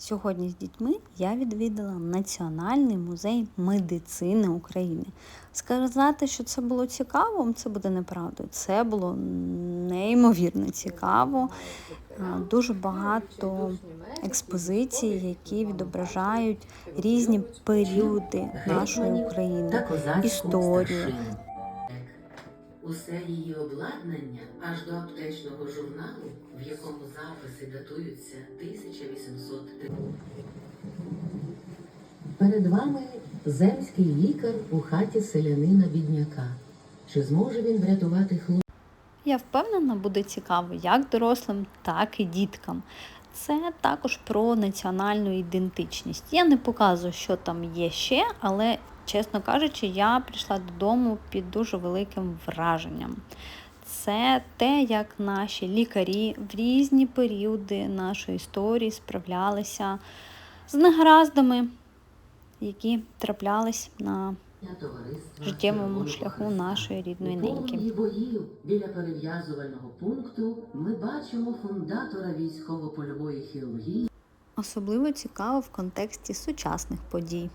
Сьогодні з дітьми я відвідала Національний музей медицини України. Сказати, що це було цікаво, це буде неправдою. Це було неймовірно цікаво. Дуже багато експозицій, які відображають різні періоди нашої України. історію. Усе її обладнання аж до аптечного журналу, в якому записи датуються 1800 Перед вами земський лікар у хаті селянина бідняка. Чи зможе він врятувати хлопця? Я впевнена, буде цікаво як дорослим, так і діткам. Це також про національну ідентичність. Я не показую, що там є ще, але, чесно кажучи, я прийшла додому під дуже великим враженням. Це те, як наші лікарі в різні періоди нашої історії справлялися з негараздами, які траплялись на життєвому шляху нашої рідної неньки. полум'ї боїв біля перев'язувального пункту ми бачимо фундатора військово-польової хірургії Особливо цікаво в контексті сучасних подій.